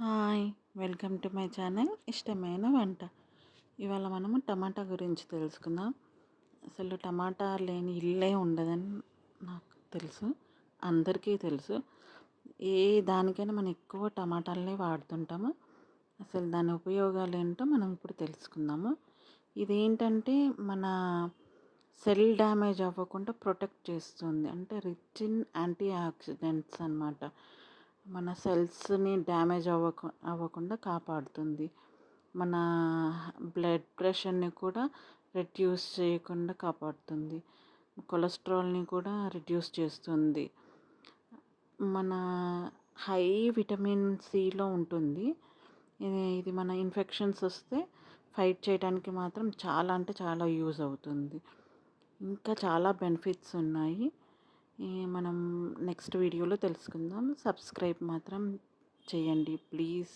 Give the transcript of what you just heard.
Hi welcome to my channel ఇష్టమైన వంట. ఇవాళ మనము టమాటా గురించి తెలుసుకుందాం. అసలు టమాటా లేని ఇల్లే ఉండదని నాకు తెలుసు అందరికీ తెలుసు. ఏ దానికైనా మనం ఎక్కువ టమాటాలనే వాడుతుంటాము. అసలు దాని ఉపయోగాలు ఏంటో మనం ఇప్పుడు తెలుసుకుందాము. ఇదేంటంటే మన సెల్ డ్యామేజ్ అవ్వకుండా ప్రొటెక్ట్ చేస్తుంది. అంటే రిచ్ ఇన్ యాంటీ ఆక్సిడెంట్స్ అనమాట మన సెల్స్ని డ్యామేజ్ అవ్వకు అవ్వకుండా కాపాడుతుంది. మన బ్లడ్ ప్రెషర్ని కూడా రెడ్యూస్ చేయకుండా కాపాడుతుంది. కొలెస్ట్రాల్ని కూడా రిడ్యూస్ చేస్తుంది. మన హై విటమిన్ సిలో ఉంటుంది. ఇది ఇది మన ఇన్ఫెక్షన్స్ వస్తే ఫైట్ చేయడానికి మాత్రం చాలా అంటే చాలా యూజ్ అవుతుంది. ఇంకా చాలా బెనిఫిట్స్ ఉన్నాయి. మనం నెక్స్ట్ వీడియోలో తెలుసుకుందాం. సబ్స్క్రైబ్ మాత్రం చేయండి ప్లీజ్.